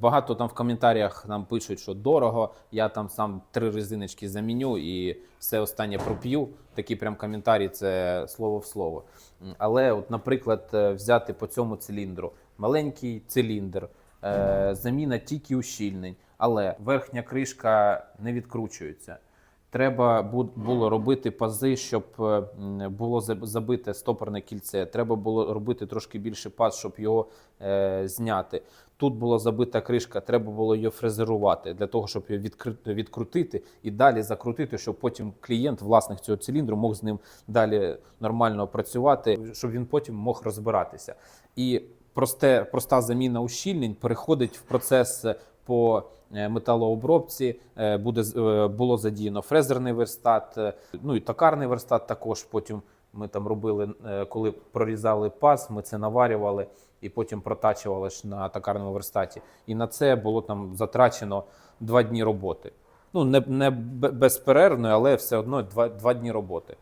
Багато там в коментарях нам пишуть, що дорого. Я там сам три резиночки заміню і все останнє проп'ю. Такі прям коментарі це слово в слово. Але, от, наприклад, е, взяти по цьому циліндру маленький циліндр, е, заміна тільки ущільнень, але верхня кришка не відкручується. Треба було робити пази, щоб е, було забите стопорне кільце. Треба було робити трошки більше паз, щоб його е, зняти. Тут була забита кришка, треба було її фрезерувати для того, щоб її відкрутити і далі закрутити, щоб потім клієнт, власник цього циліндру, мог з ним далі нормально працювати, щоб він потім мог розбиратися. І просте, проста заміна ущільнень переходить в процес по е, металообробці. Е, Буде е, було задіяно фрезерний верстат, е, ну і токарний верстат також. Потім ми там робили, е, коли прорізали паз, ми це наварювали і потім протачували ж на токарному верстаті. І на це було там затрачено два дні роботи. Ну не, не б- безперервно, але все одно два, два дні роботи.